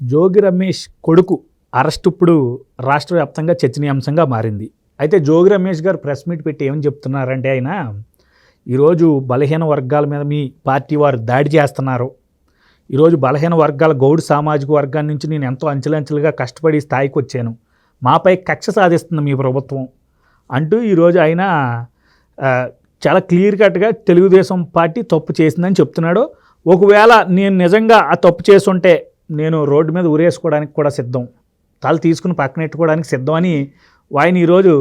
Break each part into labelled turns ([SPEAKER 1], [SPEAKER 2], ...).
[SPEAKER 1] జోగి రమేష్ కొడుకు అరెస్ట్ ఇప్పుడు రాష్ట్ర వ్యాప్తంగా చర్చనీయాంశంగా మారింది. అయితే జోగి రమేష్ గారు ప్రెస్ మీట్ పెట్టి ఏమని చెప్తున్నారంటే ఆయన ఈరోజు బలహీన వర్గాల మీద మీ పార్టీ వారు దాడి చేస్తున్నారు. ఈరోజు బలహీన వర్గాల గౌడు సామాజిక వర్గాల నుంచి నేను ఎంతో అంచెలంచెలుగా కష్టపడి స్థాయికి వచ్చాను. మాపై కక్ష సాధిస్తుంది మీ ప్రభుత్వం. అంటూ ఈరోజు ఆయన చాలా క్లియర్ కట్గా తెలుగుదేశం పార్టీ తప్పు చేసిందని చెప్తున్నాడు. ఒకవేళ నేను నిజంగా ఆ తప్పు చేసుంటే నేను రోడ్డు మీద ఊరేసుకోవడానికి కూడా సిద్ధం. తల తీసుకుని పక్కనెట్టుకోవడానికి సిద్ధం అని ఆయన ఈరోజు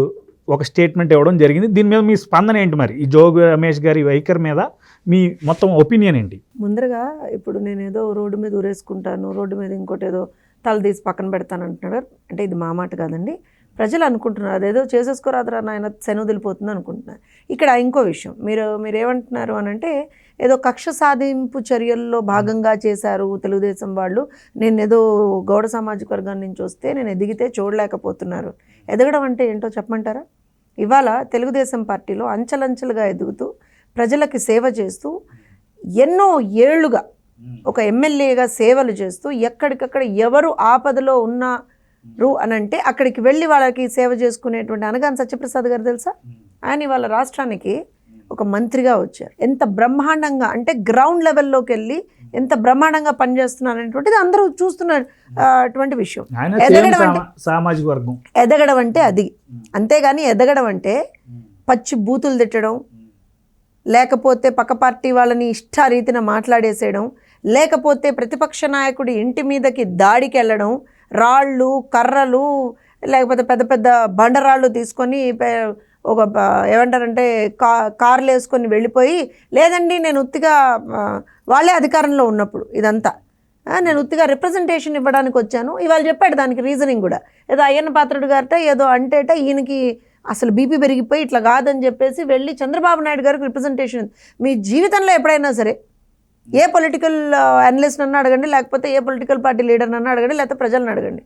[SPEAKER 1] ఒక స్టేట్మెంట్ ఇవ్వడం జరిగింది. దీని మీద మీ స్పందన ఏంటి మరి? ఈ జోగి రమేష్ గారి వైఖరి మీద మీ మొత్తం ఒపీనియన్ ఏంటి?
[SPEAKER 2] ముందరగా ఇప్పుడు నేను ఏదో రోడ్డు మీద ఊరేసుకుంటాను రోడ్డు మీద ఇంకోటి ఏదో తల తీసి పక్కన పెడతాను అంటున్నాడు అంటే ఇది మా మాట కాదండి. ప్రజలు అనుకుంటున్నారు అదేదో చేసేసుకోరాదరా నాయన శని వదిలిపోతుంది అనుకుంటున్నారు. ఇక్కడ ఇంకో విషయం మీరు మీరు ఏమంటున్నారు అని అంటే ఏదో కక్ష సాధింపు చర్యల్లో భాగంగా చేశారు తెలుగుదేశం వాళ్ళు. నేను ఏదో గౌడ సామాజిక వర్గం నుంచి వస్తే నేను ఎదిగితే చూడలేకపోతున్నారు. ఎదగడం అంటే ఏంటో చెప్పమంటారా? ఇవాళ తెలుగుదేశం పార్టీలో అంచెలంచెలుగా ఎదుగుతూ ప్రజలకి సేవ చేస్తూ ఎన్నో ఏళ్ళుగా ఒక ఎమ్మెల్యేగా సేవలు చేస్తూ ఎక్కడికక్కడ ఎవరు ఆపదలో ఉన్నారు అని అంటే అక్కడికి వెళ్ళి వాళ్ళకి సేవ చేసుకునేటువంటి అనగాని సత్యప్రసాద్ గారు తెలుసా? ఆయన ఇవాళ రాష్ట్రానికి ఒక మంత్రిగా వచ్చారు. ఎంత బ్రహ్మాండంగా అంటే గ్రౌండ్ లెవెల్లోకి వెళ్ళి ఎంత బ్రహ్మాండంగా పనిచేస్తున్నారు అనేటువంటిది అందరూ అటువంటి విషయం. ఎదగడం
[SPEAKER 1] సామాజిక వర్గం.
[SPEAKER 2] ఎదగడం అంటే అది. అంతేగాని ఎదగడం అంటే పచ్చి బూతులు తిట్టడం లేకపోతే పక్క పార్టీ వాళ్ళని ఇష్టారీతిన మాట్లాడేసేయడం లేకపోతే ప్రతిపక్ష నాయకుడి ఇంటి మీదకి దాడికి వెళ్ళడం రాళ్ళు కర్రలు లేకపోతే పెద్ద పెద్ద బండరాళ్ళు తీసుకొని ఒక ఏమంటారంటే కా కార్లు వేసుకొని వెళ్ళిపోయి లేదండి నేను ఉత్తిగా వాళ్ళే అధికారంలో ఉన్నప్పుడు ఇదంతా. నేను ఉత్తిగా రిప్రజెంటేషన్ ఇవ్వడానికి వచ్చాను. ఇవాళ చెప్పాడు దానికి రీజనింగ్ కూడా. ఏదో అయ్యన్న పాత్రుడు గారిట ఏదో అంటేట ఈయనకి అసలు బీపీ పెరిగిపోయి ఇట్లా కాదని చెప్పేసి వెళ్ళి చంద్రబాబు నాయుడు గారికి రిప్రజెంటేషన్ మీ జీవితంలో ఎప్పుడైనా సరే ఏ పొలిటికల్ అనలిస్ట్ అన్న అడగండి లేకపోతే ఏ పొలిటికల్ పార్టీ లీడర్ అన్న అడగండి లేకపోతే ప్రజలను అడగండి.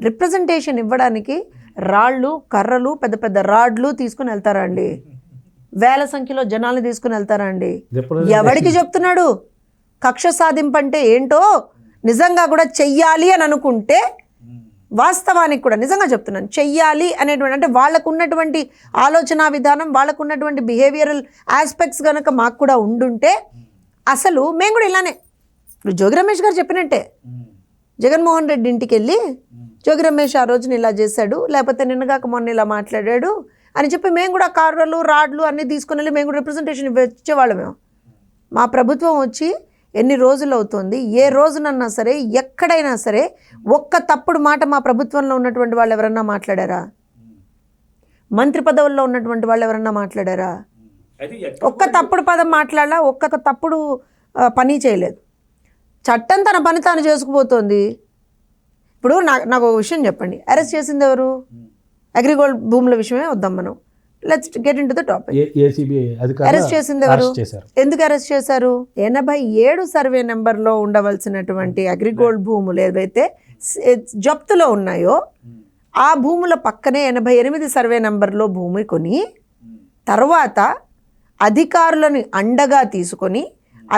[SPEAKER 2] రిప్రజెంటేషన్ ఇవ్వడానికి రాళ్ళు కర్రలు పెద్ద పెద్ద రాడ్లు తీసుకుని వెళ్తారా అండి వేల సంఖ్యలో జనాల్ని తీసుకుని వెళ్తారా అండి
[SPEAKER 1] Representation-
[SPEAKER 2] ఎవడికి చెప్తున్నాడు? కక్ష సాధింపు అంటే ఏంటో నిజంగా కూడా చెయ్యాలి అని అనుకుంటే వాస్తవానికి కూడా నిజంగా చెప్తున్నాను. చెయ్యాలి అనేటువంటి అంటే వాళ్ళకు ఉన్నటువంటి ఆలోచన విధానం వాళ్ళకు ఉన్నటువంటి బిహేవియరల్ ఆస్పెక్ట్స్ కనుక మాకు కూడా ఉండుంటే అసలు మేము కూడా ఇలానే. ఇప్పుడు జోగి రమేష్ గారు చెప్పినట్టే. జగన్మోహన్ రెడ్డి ఇంటికి వెళ్ళి జోగి రమేష్ ఆ రోజున ఇలా చేశాడు లేకపోతే నిన్నగాక మొన్న ఇలా మాట్లాడాడు అని చెప్పి మేము కూడా కార్లు రాడ్లు అన్నీ తీసుకుని వెళ్ళి మేము కూడా రిప్రజెంటేషన్ ఇచ్చేవాళ్ళం మేము మా ప్రభుత్వం వచ్చి ఎన్ని రోజులు అవుతుంది ఏ రోజునన్నా సరే ఎక్కడైనా సరే ఒక్క తప్పుడు మాట మా ప్రభుత్వంలో ఉన్నటువంటి వాళ్ళు ఎవరన్నా మాట్లాడారా? మంత్రి పదవుల్లో ఉన్నటువంటి వాళ్ళు ఎవరన్నా మాట్లాడారా? ఒక్క తప్పుడు పదం మాట్లాడలా ఒక్క తప్పుడు పని చేయలేదు. చట్టం తన పని తాను చేసుకుపోతోంది. ఇప్పుడు నాకు నాకు ఒక విషయం చెప్పండి. అరెస్ట్ చేసింది ఎవరు? అగ్రిగోల్డ్ భూముల విషయమే వద్దాం మనం. Let's get into the topic arrest చేసింది ఎవరు? ఎందుకు అరెస్ట్ చేశారు? ఎనభై ఏడు సర్వే నెంబర్లో ఉండవలసినటువంటి అగ్రిగోల్డ్ భూములు ఏవైతే జప్తులో ఉన్నాయో ఆ భూముల పక్కనే ఎనభై ఎనిమిది సర్వే నెంబర్లో భూమి కొని తర్వాత అధికారులను అండగా తీసుకొని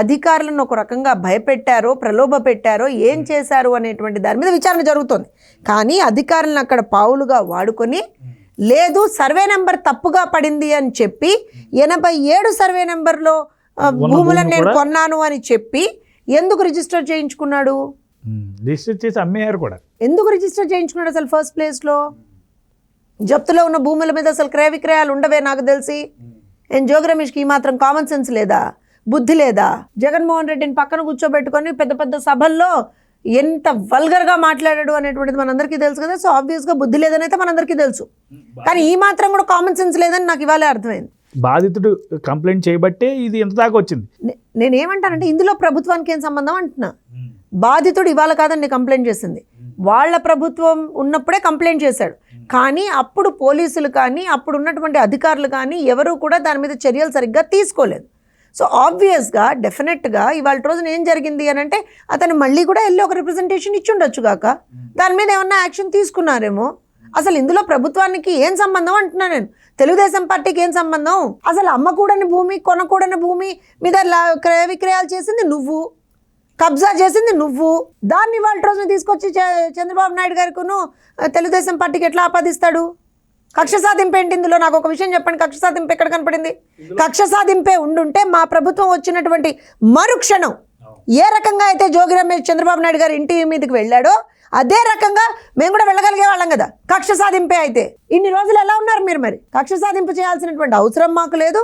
[SPEAKER 2] అధికారులను ఒక రకంగా భయపెట్టారో ప్రలోభ పెట్టారో ఏం చేశారు అనేటువంటి దాని మీద విచారణ జరుగుతోంది. కానీ అధికారులను అక్కడ పావులుగా వాడుకొని లేదు సర్వే నెంబర్ తప్పుగా పడింది అని చెప్పి ఎనభై ఏడు సర్వే నెంబర్లో భూములను నేను కొన్నాను అని చెప్పి ఎందుకు రిజిస్టర్ చేయించుకున్నాడు?
[SPEAKER 1] రిజిస్టర్ చేసి అమ్మేయారు కూడా.
[SPEAKER 2] ఎందుకు రిజిస్టర్ చేయించుకున్నాడు అసలు ఫస్ట్ ప్లేస్లో జప్తులో ఉన్న భూముల మీద అసలు క్రయ విక్రయాలు ఉండవే నాకు తెలిసి. ఏం జోగి రమేష్కి ఈ మాత్రం కామన్ సెన్స్ లేదా? బుద్ధి లేదా? జగన్మోహన్ రెడ్డిని పక్కన కూర్చోబెట్టుకొని పెద్ద పెద్ద సభల్లో ఎంత వల్గర్గా మాట్లాడాడు అనేటువంటిది మనందరికీ తెలుసు కదా. సో ఆబ్వియస్గా బుద్ధి లేదని అయితే మనందరికీ తెలుసు. కానీ ఈ మాత్రం కూడా కామన్ సెన్స్ లేదని నాకు ఇవాళే అర్థమైంది.
[SPEAKER 1] బాధితుడు కంప్లైంట్ చేయబట్టే ఇది ఎంత దాకా వచ్చింది?
[SPEAKER 2] నేనేమంటానంటే ఇందులో ప్రభుత్వానికి ఏం సంబంధం అంటున్నా? బాధితుడు ఇవాళ కాదండి కంప్లైంట్ చేసింది. వాళ్ళ ప్రభుత్వం ఉన్నప్పుడే కంప్లైంట్ చేశాడు. కానీ అప్పుడు పోలీసులు కానీ అప్పుడు ఉన్నటువంటి అధికారులు కానీ ఎవరు కూడా దాని మీద చర్యలు సరిగ్గా తీసుకోలేదు. సో ఆబ్వియస్గా డెఫినెట్గా ఇవాళ రోజున ఏం జరిగింది అని అంటే అతను మళ్ళీ కూడా వెళ్ళి ఒక రిప్రజెంటేషన్ ఇచ్చి ఉండొచ్చు కాక. దాని మీద ఏమన్నా యాక్షన్ తీసుకున్నారేమో? అసలు ఇందులో ప్రభుత్వానికి ఏం సంబంధం అంటున్నా నేను? తెలుగుదేశం పార్టీకి ఏం సంబంధం? అసలు అమ్మకూడని భూమి కొనకూడని భూమి మీద లా- క్రయ విక్రయాలు చేసింది నువ్వు. కబ్జా చేసింది నువ్వు. దాన్ని వాళ్ళ రోజున తీసుకొచ్చి చ- చంద్రబాబు నాయుడు గారికును తెలుగుదేశం పార్టీకి ఎట్లా ఆపాదిస్తాడు? కక్ష సాధింపు ఏంటి ఇందులో? నాకు ఒక విషయం చెప్పండి. కక్ష సాధింపు ఎక్కడ కనపడింది? కక్ష సాధింపే ఉండుంటే మా ప్రభుత్వం వచ్చినటువంటి మరుక్షణం ఏ రకంగా అయితే జోగి రమేష్ చంద్రబాబు నాయుడు గారి ఇంటి మీదకి వెళ్ళాడో అదే రకంగా మేము కూడా వెళ్ళగలిగే వాళ్ళం కదా. కక్ష సాధింపే అయితే. ఇన్ని రోజులు ఎలా ఉన్నారు మీరు మరి? కక్ష సాధింపు చేయాల్సినటువంటి అవసరం మాకు లేదు.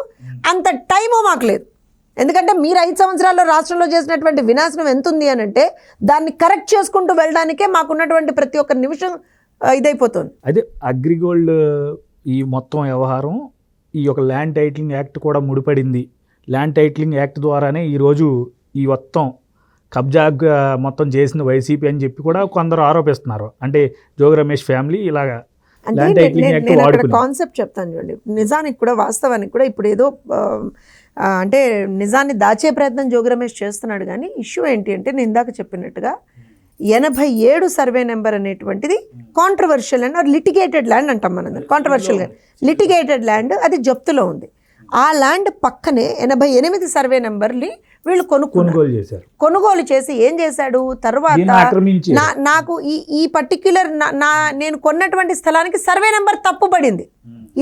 [SPEAKER 2] అంత టైము మాకు లేదు. ఎందుకంటే మీరు ఐదు సంవత్సరాల్లో రాష్ట్రంలో చేసినటువంటి వినాశనం ఎంత ఉంది అని అంటే దాన్ని కరెక్ట్ చేసుకుంటూ వెళ్ళడానికే మాకున్నటువంటి ప్రతి ఒక్క నిమిషం ఇదైపోతుంది.
[SPEAKER 1] అదే అగ్రిగోల్డ్ ఈ మొత్తం వ్యవహారం ఈ యొక్క ల్యాండ్ టైటిలింగ్ యాక్ట్ కూడా ముడిపడింది. ల్యాండ్ టైటిలింగ్ యాక్ట్ ద్వారానే ఈరోజు ఈ మొత్తం కబ్జా మొత్తం చేసింది వైసీపీ అని చెప్పి కూడా కొందరు ఆరోపిస్తున్నారు. అంటే జోగి రమేష్ ఫ్యామిలీ ఇలాగా
[SPEAKER 2] అంటే కాన్సెప్ట్ చెప్తాను చూడండి. నిజానికి కూడా వాస్తవానికి కూడా ఇప్పుడు ఏదో అంటే నిజాన్ని దాచే ప్రయత్నం జోగి రమేష్ చేస్తున్నాడు కానీ ఇష్యూ ఏంటి అంటే నేను ఇందాక చెప్పినట్టుగా ఎనభై ఏడు సర్వే నెంబర్ అనేటువంటిది కాంట్రవర్షియల్ అండ్ లిటిగేటెడ్ ల్యాండ్ అంటాం మనం కాంట్రవర్షియల్ లిటిగేటెడ్ ల్యాండ్ అది జప్తులో ఉంది. ఆ ల్యాండ్ పక్కనే ఎనభై ఎనిమిది సర్వే నెంబర్ని వీళ్ళు
[SPEAKER 1] కొనుగోలు చేశారు.
[SPEAKER 2] కొనుగోలు చేసి ఏం చేశాడు? తర్వాత నా నాకు ఈ ఈ పర్టిక్యులర్ నా నేను కొన్నటువంటి స్థలానికి సర్వే నెంబర్ తప్పుపడింది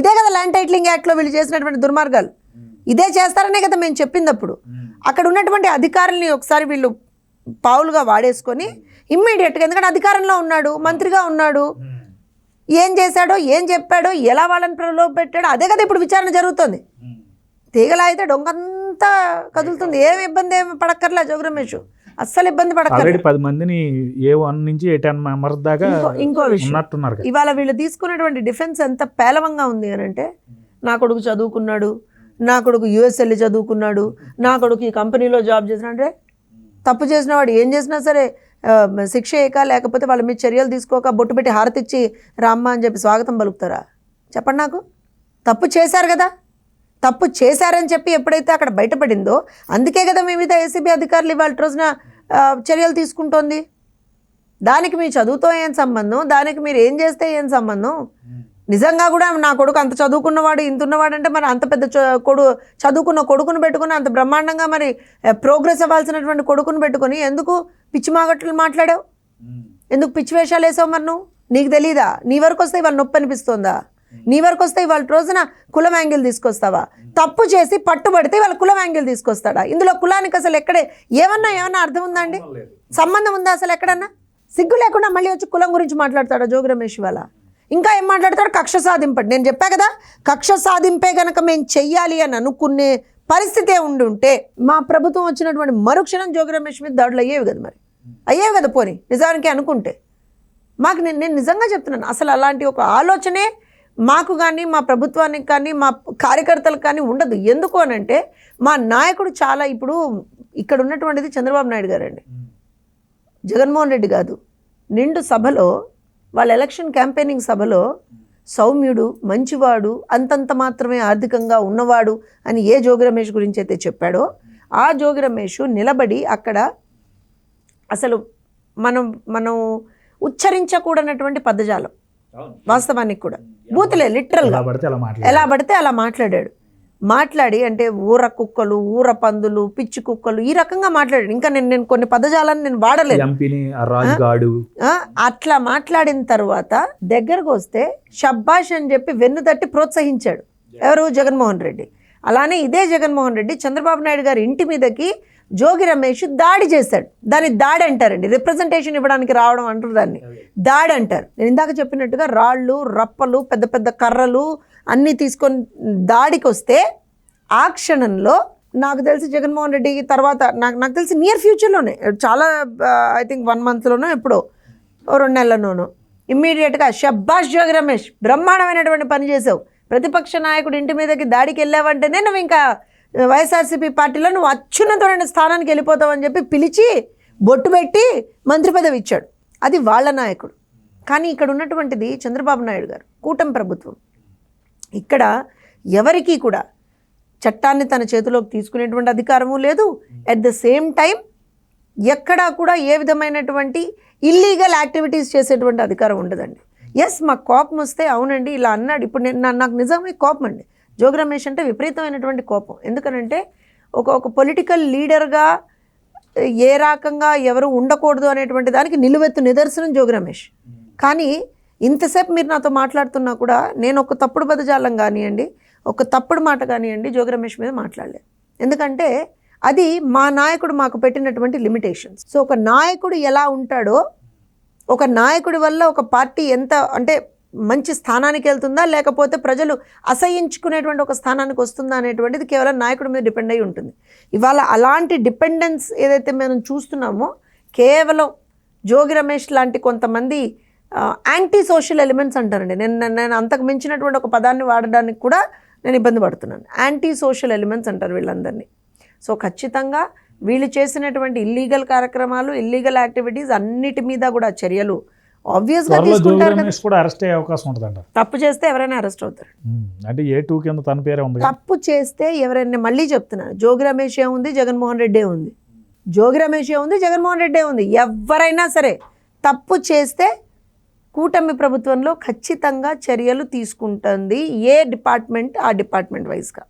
[SPEAKER 2] ఇదే కదా ల్యాండ్ టైటిలింగ్ యాక్ట్లో వీళ్ళు చేసినటువంటి దుర్మార్గాలు. ఇదే చేస్తారనే కదా మేము చెప్పింది అప్పుడు. అక్కడ ఉన్నటువంటి అధికారుల్ని ఒకసారి వీళ్ళు పావులుగా వాడేసుకొని ఇమ్మీడియట్గా ఎందుకంటే అధికారంలో ఉన్నాడు మంత్రిగా ఉన్నాడు. ఏం చేశాడో ఏం చెప్పాడో ఎలా వాళ్ళని ప్రలోభ పెట్టాడో అదే కదా ఇప్పుడు విచారణ జరుగుతుంది. తీగలా అయితే డొంకంతా కదులుతుంది. ఏం ఇబ్బంది ఏమి పడక్కర్లా జోగి రమేష్ అస్సలు ఇబ్బంది
[SPEAKER 1] ఆల్రెడీ పది మందిని ఏ వన్ నుంచి ఏ టెన్ మెంబర్స్ దాకా
[SPEAKER 2] ఇంకో- విషయం. ఇవాళ వీళ్ళు తీసుకున్నటువంటి డిఫెన్స్ ఎంత పేలవంగా ఉంది అని అంటే నా కొడుకు చదువుకున్నాడు నా కొడుకు యుఎస్ వెళ్ళి చదువుకున్నాడు నా కొడుకు ఈ కంపెనీలో జాబ్ చేసిన అంటే తప్పు చేసిన వాడు ఏం చేసినా సరే శిక్ష ఏక లేకపోతే వాళ్ళ మీద చర్యలు తీసుకోక బొట్టు పెట్టి హారతిచ్చి రామ్మ అని చెప్పి స్వాగతం పలుకుతారా? చెప్పండి నాకు. తప్పు చేశారు కదా. తప్పు చేశారని చెప్పి ఎప్పుడైతే అక్కడ బయటపడిందో అందుకే కదా మీ మీద ఏసీబీ అధికారులు ఇవాళ రోజున చర్యలు తీసుకుంటోంది. దానికి మీ చదువుతో ఏం సంబంధం? దానికి మీరు ఏం చేస్తే ఏం సంబంధం? నిజంగా కూడా నా కొడుకు అంత చదువుకున్నవాడు ఇంత ఉన్నవాడు అంటే మరి అంత పెద్ద కొడు చదువుకున్న కొడుకును పెట్టుకుని అంత బ్రహ్మాండంగా మరి ప్రోగ్రెస్ అవ్వాల్సినటువంటి కొడుకును పెట్టుకొని ఎందుకు పిచ్చి మాగట్లు మాట్లాడావు? ఎందుకు పిచ్చి వేషాలు వేసావు మరి నువ్వు? నీకు తెలీదా? నీ వరకు వస్తే ఇవాళ నొప్పి అనిపిస్తుందా? నీ వరకు వస్తే ఇవాళ రోజున కులం యాంగిల్ తీసుకొస్తావా? తప్పు చేసి పట్టుబడితే వాళ్ళ కులం యాంగిల్ తీసుకొస్తాడా? ఇందులో కులానికి అసలు ఎక్కడే ఏమన్నా ఏమన్నా అర్థం ఉందా అండి? సంబంధం ఉందా అసలు ఎక్కడన్నా? సిగ్గు లేకుండా మళ్ళీ వచ్చి కులం గురించి మాట్లాడతాడా జోగి రమేష్ ఇవాళ? ఇంకా ఏం మాట్లాడతాడు? కక్ష సాధింపడు. నేను చెప్పా కదా కక్ష సాధింపే కనుక మేము చెయ్యాలి అని అనుకునే పరిస్థితే ఉండి ఉంటే మా ప్రభుత్వం వచ్చినటువంటి మరుక్షణం జోగి రమేష్ మీద దాడులు అయ్యేవి కదా మరి. అయ్యేవి కదా పోనీ నిజానికి అనుకుంటే. మాకు నేను నేను నిజంగా చెప్తున్నాను అసలు అలాంటి ఒక ఆలోచనే మాకు కానీ మా ప్రభుత్వానికి కానీ మా కార్యకర్తలకు కానీ ఉండదు. ఎందుకు అని అంటే మా నాయకుడు చాలా ఇప్పుడు ఇక్కడ ఉన్నటువంటిది చంద్రబాబు నాయుడు గారండి. జగన్మోహన్ రెడ్డి కాదు. నిండు సభలో వాళ్ళ ఎలక్షన్ క్యాంపెయినింగ్ సభలో సౌమ్యుడు మంచివాడు అంతంత మాత్రమే ఆర్థికంగా ఉన్నవాడు అని ఏ జోగి రమేష్ గురించి అయితే చెప్పాడో ఆ జోగి రమేష్ నిలబడి అక్కడ అసలు మనం మనం ఉచ్చరించకూడనటువంటి పదజాలం వాస్తవానికి కూడా. బూతులే లిటరల్గా
[SPEAKER 1] ఎలా పడితే అలా మాట్లాడారు
[SPEAKER 2] ఎలా పడితే అలా మాట్లాడాడు. మాట్లాడి అంటే ఊర కుక్కలు ఊర పందులు పిచ్చి కుక్కలు ఈ రకంగా మాట్లాడాడు. ఇంకా నేను నేను కొన్ని పదజాలను నేను వాడలేదు. అట్లా మాట్లాడిన తర్వాత దగ్గరకు వస్తే షబ్బాష్ అని చెప్పి వెన్ను తట్టి ప్రోత్సహించాడు. ఎవరు? జగన్మోహన్ రెడ్డి. అలానే ఇదే జగన్మోహన్ రెడ్డి చంద్రబాబు నాయుడు గారి ఇంటి మీదకి జోగి రమేష్ దాడి చేశాడు. దాన్ని దాడి అంటారండి. రిప్రజెంటేషన్ ఇవ్వడానికి రావడం అంటారు దాన్ని. దాడి అంటారు. నేను ఇందాక చెప్పినట్టుగా రాళ్ళు రప్పలు పెద్ద పెద్ద కర్రలు అన్నీ తీసుకొని దాడికి వస్తే ఆ క్షణంలో నాకు తెలిసి జగన్మోహన్ రెడ్డి తర్వాత నాకు నాకు తెలిసి నియర్ ఫ్యూచర్లోనే చాలా ఐ థింక్ వన్ మంత్లోనో ఎప్పుడో రెండు నెలల్లోనో ఇమ్మీడియట్గా షబ్బాష్ జోగి రమేష్ బ్రహ్మాండమైనటువంటి పని చేసావు ప్రతిపక్ష నాయకుడు ఇంటి మీదకి దాడికి వెళ్ళావంటేనే నువ్వు ఇంకా వైఎస్ఆర్సీపీ పార్టీలో నువ్వు అత్యున్నతమైన స్థానానికి వెళ్ళిపోతావని చెప్పి పిలిచి బొట్టు పెట్టి మంత్రి పదవి ఇచ్చాడు. అది వాళ్ళ నాయకుడు. కానీ ఇక్కడ ఉన్నటువంటిది చంద్రబాబు నాయుడు గారు కూటమి ప్రభుత్వం. ఇక్కడ ఎవరికీ కూడా చట్టాన్ని తన చేతిలోకి తీసుకునేటువంటి అధికారము లేదు. అట్ ద సేమ్ టైం ఎక్కడా కూడా ఏ విధమైనటువంటి ఇల్లీగల్ యాక్టివిటీస్ చేసేటువంటి అధికారం ఉండదండి. ఎస్ మాకు కోపం వస్తే అవునండి ఇలా అన్నాడు. ఇప్పుడు నేను నాకు నిజమే కోపం అండి. జోగి రమేష్ అంటే విపరీతమైనటువంటి కోపం. ఎందుకనంటే ఒక ఒక పొలిటికల్ లీడర్గా ఏ రకంగా ఎవరు ఉండకూడదు అనేటువంటి దానికి నిలువెత్తు నిదర్శనం జోగి రమేష్ కానీ ఇంతసేపు మీరు నాతో మాట్లాడుతున్నా కూడా నేను ఒక తప్పుడు పదజాలం కానివ్వండి ఒక తప్పుడు మాట కానివ్వండి జోగి రమేష్ మీద మాట్లాడలేదు. ఎందుకంటే అది మా నాయకుడు మాకు పెట్టినటువంటి లిమిటేషన్స్ సో ఒక నాయకుడు ఎలా ఉంటాడో ఒక నాయకుడి వల్ల ఒక పార్టీ ఎంత అంటే మంచి స్థానానికి వెళ్తుందా? లేకపోతే ప్రజలు అసహించుకునేటువంటి ఒక స్థానానికి వస్తుందా అనేటువంటిది కేవలం నాయకుడి మీద డిపెండ్ అయి ఉంటుంది. ఇవాళ అలాంటి డిపెండెన్స్ ఏదైతే మనం చూస్తున్నామో కేవలం జోగి రమేష్ లాంటి కొంతమంది యాంటీ సోషల్ ఎలిమెంట్స్ అంటారండి. నేను నేను- అంతకు మించినటువంటి ఒక పదాన్ని వాడడానికి కూడా నేను ఇబ్బంది పడుతున్నాను. యాంటీ సోషల్ ఎలిమెంట్స్ అంటారు వీళ్ళందరినీ. సో ఖచ్చితంగా వీళ్ళు చేసినటువంటి ఇల్లీగల్ కార్యక్రమాలు ఇల్లీగల్ యాక్టివిటీస్ అన్నిటి మీద కూడా చర్యలు ఆబ్వియస్గా తీసుకుంటారు
[SPEAKER 1] కూడా అరెస్ట్ అయ్యే అవకాశం ఉంటుందంట.
[SPEAKER 2] తప్పు చేస్తే ఎవరైనా అరెస్ట్ అవుతారు.
[SPEAKER 1] అంటే ఏ టూ కింద తన పేరే ఉంది.
[SPEAKER 2] తప్పు చేస్తే ఎవరైనా మళ్ళీ చెప్తున్నాను జోగి రమేష్ ఉంది? జగన్మోహన్ రెడ్డి ఉంది. జోగి రమేష్ ఉంది? జగన్మోహన్ రెడ్డి ఉంది. ఎవరైనా సరే తప్పు చేస్తే కూటమి ప్రభుత్వంలో ఖచ్చితంగా చర్యలు తీసుకుంటుంది ఏ డిపార్ట్మెంట్? ఆ డిపార్ట్మెంట్ వైజ్గా